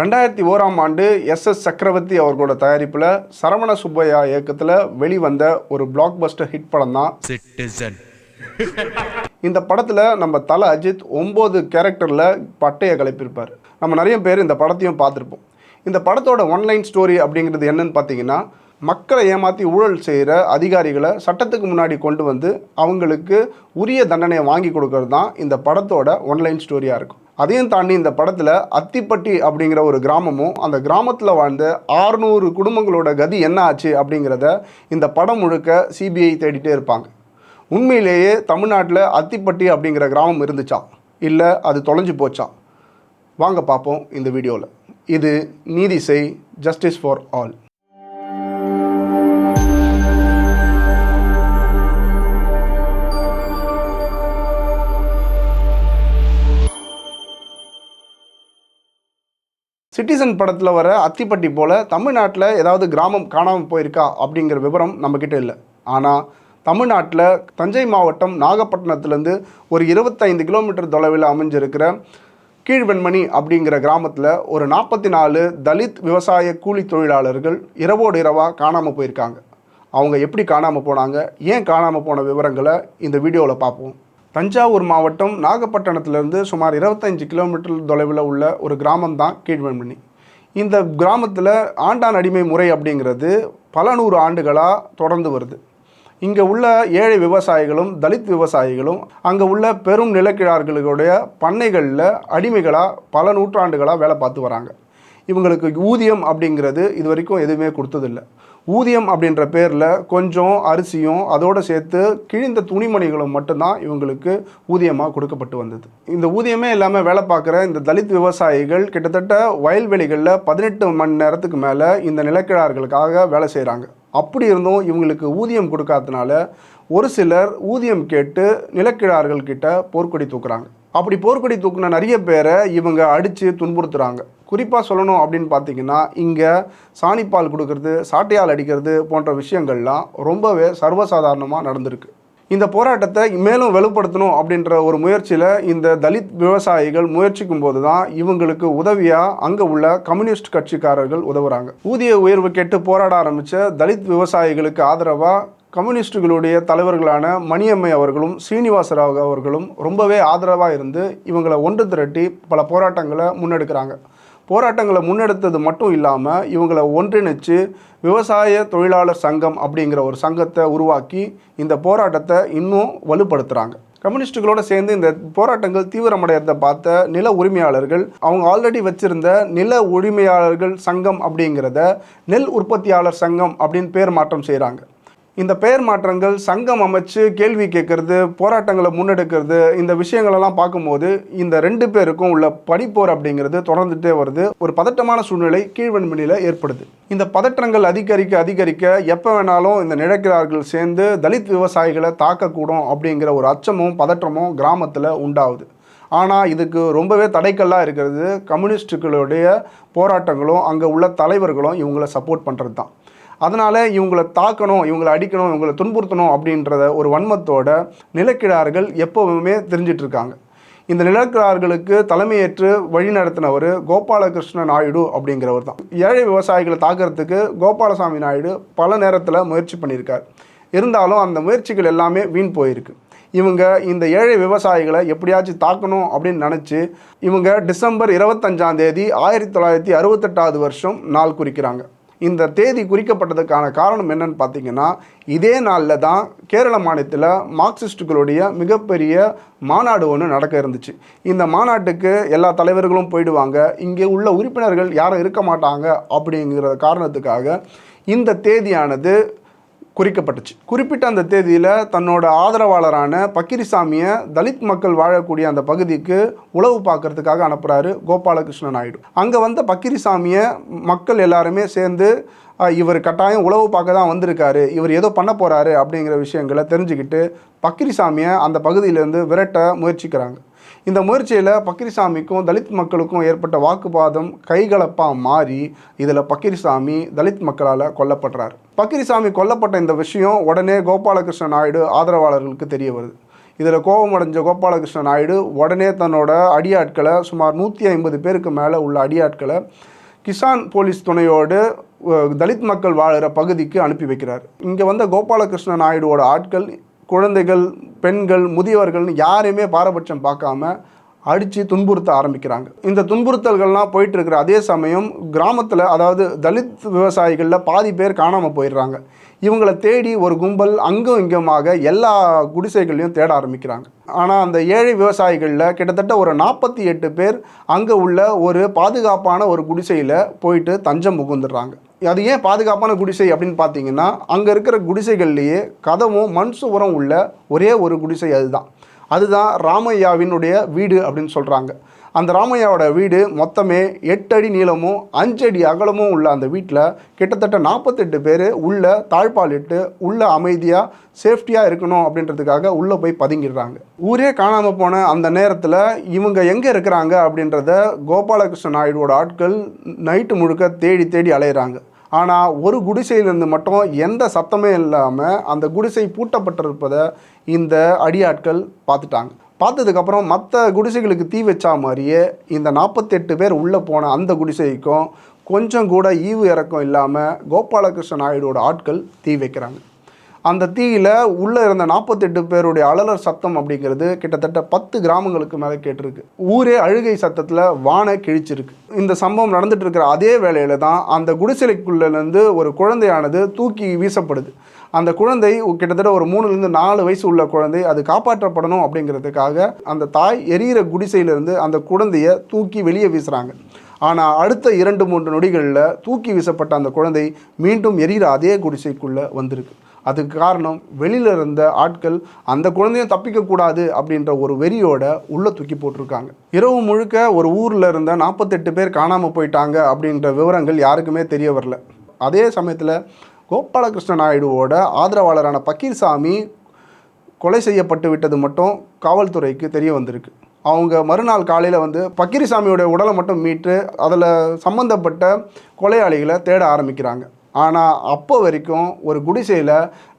ரெண்டாயிரத்தி ஓராம் ஆண்டு எஸ் எஸ் சக்கரவர்த்தி அவர்களோட தயாரிப்பில் சரவண சுப்பையா இயக்கத்தில் வெளிவந்த ஒரு பிளாக் பஸ்டர் ஹிட் படம் தான் இந்த படத்தில் நம்ம தல அஜித் ஒம்பது கேரக்டரில் பட்டையை கிளப்பியிருப்பார் நம்ம நிறைய பேர் இந்த படத்தையும் பார்த்துருப்போம். இந்த படத்தோட ஒன்லைன் ஸ்டோரி அப்படிங்கிறது என்னன்னு பார்த்தீங்கன்னா மக்களை ஏமாற்றி ஊழல் செய்கிற அதிகாரிகளை சட்டத்துக்கு முன்னாடி கொண்டு வந்து அவங்களுக்கு உரிய தண்டனையை வாங்கி கொடுக்கறது தான் இந்த படத்தோட ஒன்லைன் ஸ்டோரியாக இருக்கும். அதையும் தாண்டி இந்த படத்தில் அத்திப்பட்டி அப்படிங்கிற ஒரு கிராமமும் அந்த கிராமத்தில் வாழ்ந்த ஆறுநூறு குடும்பங்களோட கதி என்ன ஆச்சு அப்படிங்கிறத இந்த படம் முழுக்க சிபிஐ தேடிட்டே இருப்பாங்க. உண்மையிலேயே தமிழ்நாட்டில் அத்திப்பட்டி அப்படிங்கிற கிராமம் இருந்துச்சா? இல்லை அது தொலைஞ்சு போச்சா? வாங்க பார்ப்போம் இந்த வீடியோவில் இது நீதி செய் ஜஸ்டிஸ் ஃபார் ஆல் சிட்டிசன் படத்தில் வர அத்திப்பட்டி போல் தமிழ்நாட்டில் ஏதாவது கிராமம் காணாமல் போயிருக்கா அப்படிங்கிற விவரம் நம்மக்கிட்ட இல்லை. ஆனால் தமிழ்நாட்டில் தஞ்சை மாவட்டம் நாகப்பட்டினத்துலேருந்து ஒரு இருபத்தைந்து கிலோமீட்டர் தொலைவில் அமைஞ்சிருக்கிற கீழ்வெண்மணி அப்படிங்கிற கிராமத்தில் ஒரு நாற்பத்தி நாலு தலித் விவசாய கூலி தொழிலாளர்கள் இரவோடு இரவாக காணாமல் போயிருக்காங்க. அவங்க எப்படி காணாமல் போனாங்க? ஏன் காணாமல் போன விவரங்களை இந்த வீடியோவில் பார்ப்போம். தஞ்சாவூர் மாவட்டம் நாகப்பட்டினத்துலேருந்து சுமார் இருபத்தஞ்சு கிலோமீட்டர் தொலைவில் உள்ள ஒரு கிராமம் தான் கீழ்வெண்மணி. இந்த கிராமத்தில் ஆண்டான் அடிமை முறை அப்படிங்கிறது பல நூறு ஆண்டுகளாக தொடர்ந்து வருது. இங்கே உள்ள ஏழை விவசாயிகளும் தலித் விவசாயிகளும் அங்கே உள்ள பெரும் நிலக்கிழார்களுடைய பண்ணைகளில் அடிமைகளாக பல நூற்றாண்டுகளாக வேலை பார்த்து வராங்க. இவங்களுக்கு ஊதியம் அப்படிங்கிறது இது வரைக்கும் எதுவுமே கொடுத்ததில்ல. ஊதியம் அப்படின்ற பேரில் கொஞ்சம் அரிசியும் அதோடு சேர்த்து கிழிந்த துணிமணிகளும் மட்டும்தான் இவங்களுக்கு ஊதியமாக கொடுக்கப்பட்டு வந்தது. இந்த ஊதியமே இல்லாமல் வேலை பார்க்குற இந்த தலித் விவசாயிகள் கிட்டத்தட்ட வயல்வெளிகளில் பதினெட்டு மணி நேரத்துக்கு மேலே இந்த நிலக்கிழார்களுக்காக வேலை செய்கிறாங்க அப்படி இருந்தும் இவங்களுக்கு ஊதியம் கொடுக்காதனால ஒரு சிலர் ஊதியம் கேட்டு நிலக்கிழார்கள் கிட்ட போர்க்கொடி தூக்குறாங்க. அப்படி போர்க்கொடி தூக்குன நிறைய பேரை இவங்க அடித்து துன்புறுத்துகிறாங்க குறிப்பாக சொல்லணும் அப்படின்னு பார்த்தீங்கன்னா இங்கே சாணிப்பால் கொடுக்கறது சாட்டையால் அடிக்கிறது போன்ற விஷயங்கள்லாம் ரொம்பவே சர்வசாதாரணமாக நடந்திருக்கு. இந்த போராட்டத்தை மேலும் வலுப்படுத்தணும் அப்படின்ற ஒரு முயற்சியில் இந்த தலித் விவசாயிகள் முயற்சிக்கும் போது தான் இவங்களுக்கு உதவியாக அங்கே உள்ள கம்யூனிஸ்ட் கட்சிக்காரர்கள் உதவுறாங்க. ஊதிய உயர்வு கேட்டு போராட ஆரம்பித்த தலித் விவசாயிகளுக்கு ஆதரவாக கம்யூனிஸ்டுகளுடைய தலைவர்களான மணியம்மை அவர்களும் சீனிவாசராவ் அவர்களும் ரொம்பவே ஆதரவாக இருந்து இவங்களை ஒன்று திரட்டி பல போராட்டங்களை முன்னெடுக்கிறாங்க. போராட்டங்களை முன்னெடுத்தது மட்டும் இல்லாமல் இவங்களை ஒன்றிணைச்சு விவசாய தொழிலாளர் சங்கம் அப்படிங்கிற ஒரு சங்கத்தை உருவாக்கி இந்த போராட்டத்தை இன்னும் வலுப்படுத்துகிறாங்க கம்யூனிஸ்டுகளோடு சேர்ந்து இந்த போராட்டங்கள் தீவிரமடைகிறத பார்த்த நில உரிமையாளர்கள் அவங்க ஆல்ரெடி வச்சிருந்த நில உரிமையாளர்கள் சங்கம் அப்படிங்கிறத நெல் உற்பத்தியாளர் சங்கம் அப்படின்னு பேர் மாற்றம் செய்கிறாங்க இந்த பெயர் மாற்றங்கள் சங்கம் அமைச்சு கேள்வி கேட்கறது போராட்டங்களை முன்னெடுக்கிறது இந்த விஷயங்களெல்லாம் பார்க்கும்போது இந்த ரெண்டு பேருக்கும் உள்ள படிப்போர் அப்படிங்கிறது தொடர்ந்துட்டே வருது. ஒரு பதட்டமான சூழ்நிலை கீழ்வன்மணியில் ஏற்படுது. இந்த பதற்றங்கள் அதிகரிக்க அதிகரிக்க எப்போ வேணாலும் இந்த நிழக்கிறார்கள் சேர்ந்து தலித் விவசாயிகளை தாக்கக்கூடும் அப்படிங்கிற ஒரு அச்சமும் பதற்றமும் கிராமத்தில் உண்டாகுது. ஆனால் இதுக்கு ரொம்பவே தடைக்கல்லாக இருக்கிறது. கம்யூனிஸ்டுகளுடைய போராட்டங்களும் அங்கே உள்ள தலைவர்களும் இவங்களை சப்போர்ட் பண்ணுறது தான் அதனால் இவங்களை தாக்கணும் இவங்களை அடிக்கணும் இவங்களை துன்புறுத்தணும் அப்படின்றத ஒரு வன்மத்தோட நிலக்கிழார்கள் எப்போவுமே தெரிஞ்சிட்ருக்காங்க. இந்த நிலக்கிழார்களுக்கு தலைமையேற்று வழி நடத்தினவர் கோபாலகிருஷ்ண நாயுடு அப்படிங்கிறவர் தான். ஏழை விவசாயிகளை தாக்கிறதுக்கு கோபாலசாமி நாயுடு பல நேரத்தில் முயற்சி பண்ணியிருக்கார். இருந்தாலும் அந்த முயற்சிகள் எல்லாமே வீண் போயிருக்கு. இவங்க இந்த ஏழை விவசாயிகளை எப்படியாச்சும் தாக்கணும் அப்படின்னு நினச்சி இவங்க டிசம்பர் இருபத்தஞ்சாம் தேதி ஆயிரத்தி தொள்ளாயிரத்தி அறுபத்தெட்டாவது வருஷம் நாள் குறிக்கிறாங்க. இந்த தேதி குறிக்கப்பட்டதுக்கான காரணம் என்னன்னு பார்த்தீங்கன்னா இதே நாளில் தான் கேரள மாநிலத்தில் மார்க்சிஸ்டுகளுடைய மிகப்பெரிய மாநாடு ஒன்று நடக்க இருந்துச்சு. இந்த மாநாட்டுக்கு எல்லா தலைவர்களும் போயிடுவாங்க. இங்கே உள்ள உறுப்பினர்கள் யாரும் இருக்க மாட்டாங்க அப்படிங்கிற காரணத்துக்காக இந்த தேதியானது குறிக்கப்பட்டுச்சு. குறிப்பிட்ட அந்த தேதியில் தன்னோட ஆதரவாளரான பக்கிரிசாமியை தலித் மக்கள் வாழக்கூடிய அந்த பகுதிக்கு உளவு பார்க்கறதுக்காக அனுப்புகிறாரு கோபாலகிருஷ்ண நாயுடு. அங்கே வந்த பக்கிரிசாமியை மக்கள் எல்லாருமே சேர்ந்து இவர் கட்டாயம் உளவு பார்க்க தான் வந்திருக்காரு. இவர் ஏதோ பண்ண போகிறாரு அப்படிங்கிற விஷயங்களை தெரிஞ்சுக்கிட்டு பக்கிரிசாமியை அந்த பகுதியிலேருந்து விரட்ட முயற்சிக்கிறாங்க. இந்த முயற்சியில் பக்கிரிசாமிக்கும் தலித் மக்களுக்கும் ஏற்பட்ட வாக்குவாதம் கைகலப்பாக மாறி இதில் பக்கிரிசாமி தலித் மக்களால் கொல்லப்படுறார். பக்கிரிசாமி கொல்லப்பட்ட இந்த விஷயம் உடனே கோபாலகிருஷ்ண நாயுடு ஆதரவாளர்களுக்கு தெரிய வருது. இதில் கோபமடைஞ்ச கோபாலகிருஷ்ண நாயுடு உடனே தன்னோட அடியாட்களை சுமார் நூற்றி ஐம்பது பேருக்கு மேலே உள்ள அடியாட்களை கிசான் போலீஸ் துணையோடு தலித் மக்கள் வாழ்கிற பகுதிக்கு அனுப்பி வைக்கிறார். இங்கே வந்த கோபாலகிருஷ்ண நாயுடுவோட ஆட்கள் குழந்தைகள் பெண்கள் முதியவர்கள்னு யாரையுமே பாரபட்சம் பார்க்காம அடித்து துன்புறுத்த ஆரம்பிக்கிறாங்க. இந்த துன்புறுத்தல்கள்லாம் போயிட்டுருக்குற அதே சமயம் கிராமத்தில் அதாவது தலித் விவசாயிகளில் பாதி பேர் காணாமல் போயிடுறாங்க. இவங்களை தேடி ஒரு கும்பல் அங்கும் இங்குமாக எல்லா குடிசைகளையும் தேட ஆரம்பிக்கிறாங்க. ஆனால் அந்த ஏழை விவசாயிகளில் கிட்டத்தட்ட ஒரு நாற்பத்தி எட்டு பேர் அங்கே உள்ள ஒரு பாதுகாப்பான ஒரு குடிசையில் போயிட்டு தஞ்சம் புகுந்துடுறாங்க. அது ஏன் பாதுகாப்பான குடிசை அப்படின்னு பார்த்தீங்கன்னா அங்கே இருக்கிற குடிசைகள்லேயே கதவும் மண் சுவரம் உள்ள ஒரே ஒரு குடிசை அதுதான். அதுதான் ராமையாவினுடைய வீடு அப்படின்னு சொல்கிறாங்க அந்த ராமையாவோட வீடு மொத்தமே எட்டு அடி நீளமும் அஞ்சு அடி அகலமும் உள்ள அந்த வீட்டில் கிட்டத்தட்ட நாற்பத்தெட்டு பேர் உள்ள தாழ்பாலிட்டு உள்ள அமைதியாக சேஃப்டியாக இருக்கணும் அப்படின்றதுக்காக உள்ளே போய் பதுங்கிடுறாங்க. ஊரே காணாமல் போன அந்த நேரத்தில் இவங்க எங்கே இருக்கிறாங்க அப்படின்றத கோபாலகிருஷ்ண நாயுடுவோட ஆட்கள் நைட்டு முழுக்க தேடி தேடி அலையிறாங்க. ஆனால் ஒரு குடிசையிலிருந்து மட்டும் எந்த சத்தமே இல்லாமல் அந்த குடிசை பூட்டப்பட்டிருப்பதை இந்த அடியாட்கள் பார்த்துட்டாங்க. பார்த்ததுக்கப்புறம் மற்ற குடிசைகளுக்கு தீ வச்சா மாதிரியே இந்த நாற்பத்தெட்டு பேர் உள்ளே போன அந்த குடிசைக்கும் கொஞ்சம் கூட ஈவு இறக்கம் இல்லாமல் கோபாலகிருஷ்ண நாயுடோட ஆட்கள் தீ வைக்கிறாங்க. அந்த தீயில் உள்ளே இருந்த நாற்பத்தெட்டு பேருடைய அலலர் சத்தம் அப்படிங்கிறது கிட்டத்தட்ட பத்து கிராமங்களுக்கு மேலே கேட்டிருக்கு. ஊரே அழுகை சத்தத்தில் வானை கிழிச்சிருக்கு. இந்த சம்பவம் நடந்துட்டு இருக்கிற அதே வேளையில் தான் அந்த குடிசைக்குள்ளேருந்து ஒரு குழந்தையானது தூக்கி வீசப்படுது. அந்த குழந்தை கிட்டத்தட்ட ஒரு மூணுலேருந்து நாலு வயசு உள்ள குழந்தை அது காப்பாற்றப்படணும் அப்படிங்கிறதுக்காக அந்த தாய் எரியிற குடிசையிலிருந்து அந்த குழந்தைய தூக்கி வெளியே வீசுகிறாங்க ஆனால் அடுத்த இரண்டு மூன்று நொடிகளில் தூக்கி வீசப்பட்ட அந்த குழந்தை மீண்டும் எரியிற அதே குடிசைக்குள்ளே வந்திருக்கு. அதுக்கு காரணம் வெளியில் இருந்த ஆட்கள் அந்த குழந்தையும் தப்பிக்கக்கூடாது அப்படின்ற ஒரு வெறியோட உள்ளே தூக்கி போட்டிருக்காங்க. இரவு முழுக்க ஒரு ஊரில் இருந்த நாற்பத்தெட்டு பேர் காணாமல் போயிட்டாங்க அப்படின்ற விவரங்கள் யாருக்குமே தெரிய வரல. அதே சமயத்தில் கோபாலகிருஷ்ண நாயுடுவோட ஆதரவாளரான பக்கீர்சாமி கொலை செய்யப்பட்டு விட்டது மட்டும் காவல்துறைக்கு தெரிய வந்திருக்கு. அவங்க மறுநாள் காலையில் வந்து பக்கிரிசாமியோட உடலை மட்டும் மீட்டு அதில் சம்மந்தப்பட்ட கொலையாளிகளை தேட ஆரம்பிக்கிறாங்க. ஆனால் அப்போ வரைக்கும் ஒரு குடிசையில்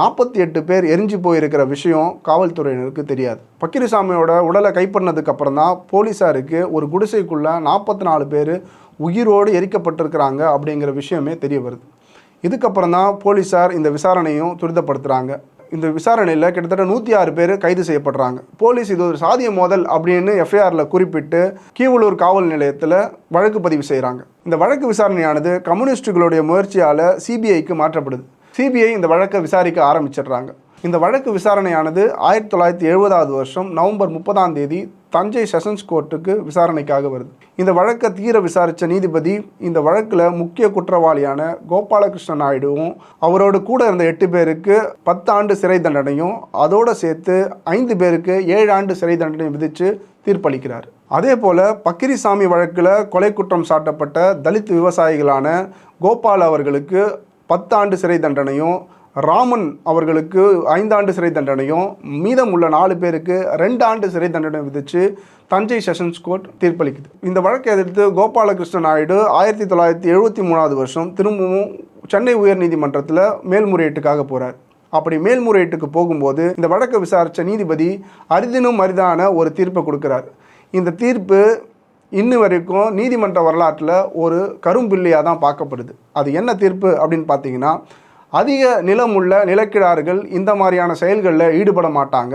நாற்பத்தி எட்டு பேர் எரிஞ்சு போயிருக்கிற விஷயம் காவல்துறையினருக்கு தெரியாது. பக்கிரிசாமியோட உடலை கைப்பற்றினதுக்கு அப்புறம் தான் போலீஸாருக்கு ஒரு குடிசைக்குள்ளே நாற்பத்தி நாலு பேர் உயிரோடு எரிக்கப்பட்டிருக்கிறாங்க அப்படிங்கிற விஷயமே தெரிய வருது. இதுக்கப்புறம் தான் போலீஸார் இந்த விசாரணையும் துரிதப்படுத்துகிறாங்க இந்த விசாரணையில் கிட்டத்தட்ட நூற்றி ஆறு பேர் கைது செய்யப்படுறாங்க. போலீஸ் இது ஒரு சாதிய மோதல் அப்படின்னு எஃப்ஐஆரில் குறிப்பிட்டு கீவளூர் காவல் நிலையத்தில் வழக்கு பதிவு செய்கிறாங்க இந்த வழக்கு விசாரணையானது கம்யூனிஸ்டுகளுடைய முயற்சியால் சிபிஐக்கு மாற்றப்படுது. சிபிஐ இந்த வழக்கை விசாரிக்க ஆரம்பிச்சிடுறாங்க. இந்த வழக்கு விசாரணையானது ஆயிரத்தி தொள்ளாயிரத்தி எழுபதாவது வருஷம் நவம்பர் முப்பதாம் தேதி தஞ்சை செஷன்ஸ் கோர்ட்டுக்கு விசாரணைக்காக வருது. இந்த வழக்கை தீர விசாரித்த நீதிபதி இந்த வழக்கில் முக்கிய குற்றவாளியான கோபாலகிருஷ்ண நாயுடுவும் அவரோடு கூட இருந்த எட்டு பேருக்கு பத்து ஆண்டு சிறை தண்டனையும் அதோடு சேர்த்து ஐந்து பேருக்கு ஏழு ஆண்டு சிறை தண்டனையும் விதித்து தீர்ப்பளிக்கிறார். அதே போல் பக்கிரிசாமி வழக்கில் கொலை குற்றம் சாட்டப்பட்ட தலித் விவசாயிகளான கோபால் அவர்களுக்கு பத்தாண்டு சிறை தண்டனையும் ராமன் அவர்களுக்கு ஐந்தாண்டு சிறை தண்டனையும் மீதம் உள்ள நாலு பேருக்கு ரெண்டு ஆண்டு சிறை தண்டனை விதித்து தஞ்சை செஷன்ஸ் கோர்ட் தீர்ப்பளிக்குது. இந்த வழக்கை எதிர்த்து கோபாலகிருஷ்ண நாயுடு ஆயிரத்தி தொள்ளாயிரத்தி எழுபத்தி மூணாவது வருஷம் திரும்பவும் சென்னை உயர்நீதிமன்றத்தில் மேல்முறையீட்டுக்காக போகிறார் அப்படி மேல்முறையீட்டுக்கு போகும்போது இந்த வழக்கை விசாரித்த நீதிபதி அரிதினும் அரிதான ஒரு தீர்ப்பை கொடுக்குறார். இந்த தீர்ப்பு இன்னி வரைக்கும் நீதிமன்ற வரலாற்றில் ஒரு கரும்பிள்ளையாக தான் பார்க்கப்படுது. அது என்ன தீர்ப்பு அப்படின்னு பார்த்தீங்கன்னா அதிக நிலம் உள்ள நிலக்கிழார்கள் இந்த மாதிரியான செயல்களில் ஈடுபட மாட்டாங்க.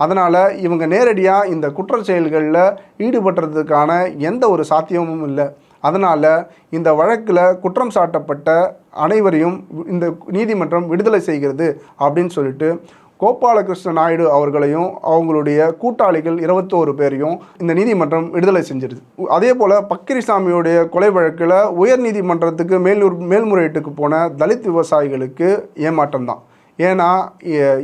அதனால் இவங்க நேரடியாக இந்த குற்ற செயல்களில் ஈடுபடுறதுக்கான எந்த ஒரு சாத்தியமும் இல்லை. அதனால் இந்த வழக்கில் குற்றம் சாட்டப்பட்ட அனைவரையும் இந்த நீதிமன்றம் விடுதலை செய்கிறது அப்படின்னு சொல்லிட்டு கோபாலகிருஷ்ண நாயுடு அவர்களையும் அவங்களுடைய கூட்டாளிகள் இருபத்தோரு பேரையும் இந்த நீதிமன்றம் விடுதலை செஞ்சிருது. அதே போல் பக்கிரிசாமியுடைய கொலை வழக்கில் உயர் நீதிமன்றத்துக்கு மேலூர் மேல்முறையீட்டுக்கு போன தலித் விவசாயிகளுக்கு ஏமாற்றம் தான் ஏன்னா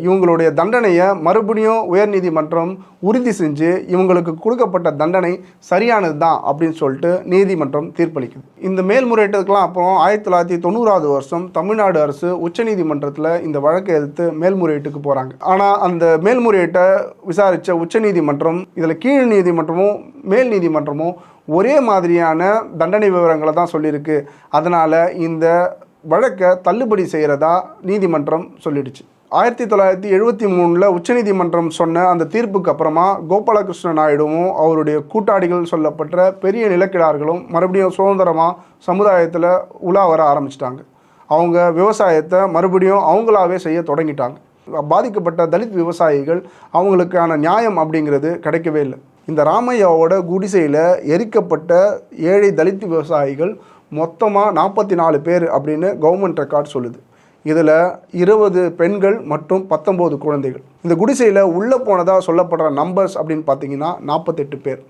இவங்களுடைய தண்டனையை மறுபடியும் உயர்நீதிமன்றம் உறுதி செஞ்சு இவங்களுக்கு கொடுக்கப்பட்ட தண்டனை சரியானது தான் அப்படின்னு சொல்லிட்டு நீதிமன்றம் தீர்ப்பளிக்குது. இந்த மேல்முறையீட்டுக்கெலாம் அப்புறம் ஆயிரத்தி தொள்ளாயிரத்தி தொண்ணூறாவது வருஷம் தமிழ்நாடு அரசு உச்சநீதிமன்றத்தில் இந்த வழக்கை எதிர்த்து மேல்முறையீட்டுக்கு போகிறாங்க ஆனால் அந்த மேல்முறையீட்டை விசாரித்த உச்சநீதிமன்றம் இதில் கீழ் நீதிமன்றமும் மேல் நீதிமன்றமும் ஒரே மாதிரியான தண்டனை விவரங்களை தான் சொல்லியிருக்கு. அதனால் இந்த வழக்கை தள்ளுபடி செய்கிறதா நீதிமன்றம் சொல்லிடுச்சு. ஆயிரத்தி தொள்ளாயிரத்தி எழுபத்தி மூணில் உச்சநீதிமன்றம் சொன்ன அந்த தீர்ப்புக்கு அப்புறமா கோபாலகிருஷ்ண நாயுடுவும் அவருடைய கூட்டாளிகள் சொல்லப்பட்ட பெரிய நிலக்கிழார்களும் மறுபடியும் சுதந்திரமாக சமுதாயத்தில் உலா வர ஆரம்பிச்சிட்டாங்க. அவங்க விவசாயத்தை மறுபடியும் அவங்களாவே செய்ய தொடங்கிட்டாங்க. பாதிக்கப்பட்ட தலித் விவசாயிகள் அவங்களுக்கான நியாயம் அப்படிங்கிறது கிடைக்கவே இல்லை. இந்த ராமையாவோட குடிசையில் எரிக்கப்பட்ட ஏழை தலித் விவசாயிகள் மொத்தமாக நாற்பத்தி நாலு பேர் அப்படின்னு கவர்மெண்ட் ரெக்கார்ட் சொல்லுது. இதில் இருபது பெண்கள் மற்றும் பத்தொம்போது குழந்தைகள். இந்த குடிசையில் உள்ளே போனதாக சொல்லப்படுற நம்பர்ஸ் அப்படின்னு பார்த்தீங்கன்னா நாற்பத்தெட்டு பேர்.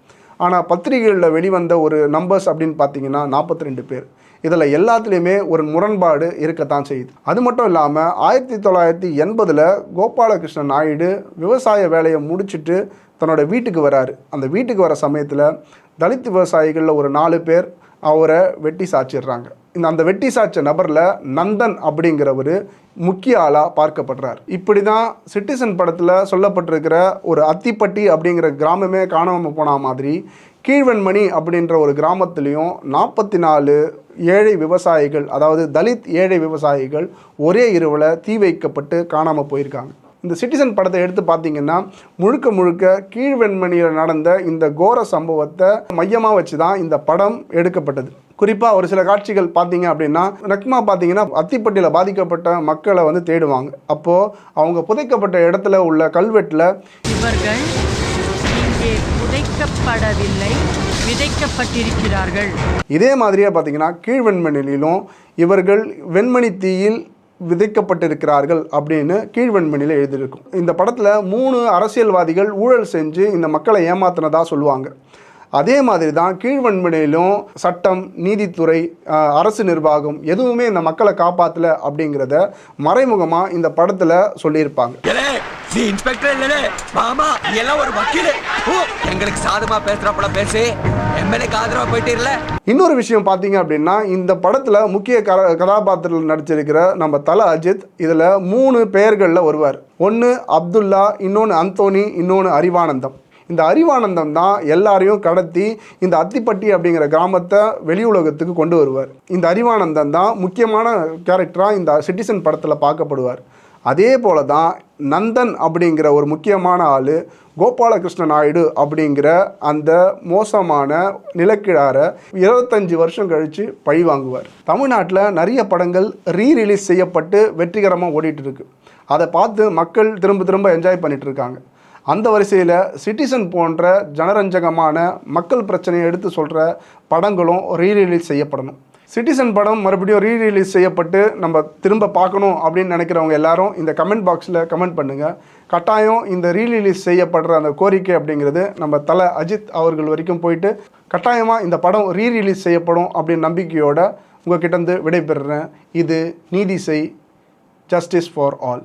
ஆனால் பத்திரிகைகளில் வெளிவந்த ஒரு நம்பர்ஸ் அப்படின்னு பார்த்தீங்கன்னா நாற்பத்தி ரெண்டு பேர். இதில் எல்லாத்துலேயுமே ஒரு முரண்பாடு இருக்கத்தான் செய்யுது. அது மட்டும் இல்லாமல் ஆயிரத்தி தொள்ளாயிரத்தி எண்பதில் கோபாலகிருஷ்ண நாயுடு விவசாய வேலையை முடிச்சுட்டு தன்னோட வீட்டுக்கு வராரு. அந்த வீட்டுக்கு வர சமயத்தில் தலித் விவசாயிகளில் ஒரு நாலு பேர் அவரை வெட்டி சாச்சிடுறாங்க. இந்த அந்த வெட்டி சாச்ச நபரில் நந்தன் அப்படிங்கிறவர் முக்கிய ஆளாக பார்க்கப்படுறார். இப்படி தான் சிட்டிசன் படத்தில் சொல்லப்பட்டிருக்கிற ஒரு அத்திப்பட்டி அப்படிங்கிற கிராமமே காணாமல் போன மாதிரி கீழ்வெண்மணி அப்படின்ற ஒரு கிராமத்துலேயும் நாற்பத்தி நாலு ஏழை விவசாயிகள் அதாவது தலித் ஏழை விவசாயிகள் ஒரே இரவில் தீ வைக்கப்பட்டு காணாமல் போயிருக்காங்க. இந்த சிட்டிசன் படத்தை எடுத்து பார்த்தீங்கன்னா முழுக்க முழுக்க கீழ்வெண்மணியில் நடந்த இந்த கோர சம்பவத்தை மையமாக வச்சு தான் இந்த படம் எடுக்கப்பட்டது. குறிப்பாக ஒரு சில காட்சிகள் பார்த்தீங்க அப்படின்னா நக்மா பார்த்தீங்கன்னா அத்திப்பட்டியில் பாதிக்கப்பட்ட மக்களை வந்து தேடுவாங்க. அப்போது அவங்க புதைக்கப்பட்ட இடத்துல உள்ள கல்வெட்டில் இவர்கள் இங்கே புதைக்கப்படவில்லை. விதைக்கப்பட்டிருக்கிறார்கள். இதே மாதிரியே பார்த்தீங்கன்னா கீழ்வெண்மணிலும் இவர்கள் வெண்மணி தீயில் விதைக்கப்பட்டிருக்கிறார்கள் அப்படின்னு கீழ்வெண்மணியில் எழுதியிருக்கும். இந்த படத்தில் மூணு அரசியல்வாதிகள் ஊழல் செஞ்சு இந்த மக்களை ஏமாத்தினதா சொல்லுவாங்க. அதே மாதிரி தான் கீழ்வெண்மணியிலும் சட்டம் நீதித்துறை அரசு நிர்வாகம் எதுவுமே இந்த மக்களை காப்பாற்றல அப்படிங்கிறத மறைமுகமாக இந்த படத்தில் சொல்லியிருப்பாங்க. இன்ஸ்பெக்டர் இல்லலே மாமா எல்லாம் ஒரு வக்கீல். எங்களுக்கு சாதமா பேசுறப்பல பேசி. எம்எல்ஏக்கு ஆதரவா போயிட்டீர்ல? இன்னொரு விஷயம் பார்த்தீங்க அப்படின்னா இந்த படத்தில் முக்கிய கர கதாபாத்திரத்தில் நடிச்சிருக்கிற நம்ம தல அஜித் இதில் மூணு பெயர்களில் வருவார் ஒன்று அப்துல்லா இன்னொன்று அந்தோனி இன்னொன்று அறிவானந்தம். இந்த அறிவானந்தம் தான் எல்லாரையும் கடத்தி இந்த அத்திப்பட்டி அப்படிங்கிற கிராமத்தை வெளி உலகத்துக்கு கொண்டு வருவார். இந்த அறிவானந்தம் தான் முக்கியமான கேரக்டராக இந்த சிட்டிசன் படத்தில் பார்க்கப்படுவார். அதே போல தான் நந்தன் அப்படிங்கிற ஒரு முக்கியமான ஆள் கோபாலகிருஷ்ண நாயுடு அப்படிங்கிற அந்த மோசமான நிலக்கிழாரை இருபத்தஞ்சி வருஷம் கழித்து பழி வாங்குவார். தமிழ்நாட்டில் நிறைய படங்கள் ரீ ரிலீஸ் செய்யப்பட்டு வெற்றிகரமாக ஓடிட்டு இருக்கு அதை பார்த்து மக்கள் திரும்ப திரும்ப என்ஜாய் பண்ணிட்டு இருக்காங்க அந்த வரிசையில் சிட்டிசன் போன்ற ஜனரஞ்சகமான மக்கள் பிரச்சனையை எடுத்து சொல்கிற படங்களும் ரீ ரிலீஸ் செய்யப்படணும். சிட்டிசன் படம் மறுபடியும் ரீ ரிலீஸ் செய்யப்பட்டு நம்ம திரும்ப பார்க்கணும் அப்படின்னு நினைக்கிறவங்க எல்லாரும் இந்த கமெண்ட் பாக்ஸில் கமெண்ட் பண்ணுங்கள் கட்டாயம் இந்த ரீ ரிலீஸ் செய்யப்படுற அந்த கோரிக்கை அப்படிங்கிறது நம்ம தலை அஜித் அவர்கள் வரைக்கும் போயிட்டு கட்டாயமாக இந்த படம் ரீ ரிலீஸ் செய்யப்படும் அப்படின்னு நம்பிக்கையோட உங்ககிட்ட இருந்து விடைபெறுறேன். இது நீதி செய் ஜஸ்டிஸ் ஃபார் ஆல்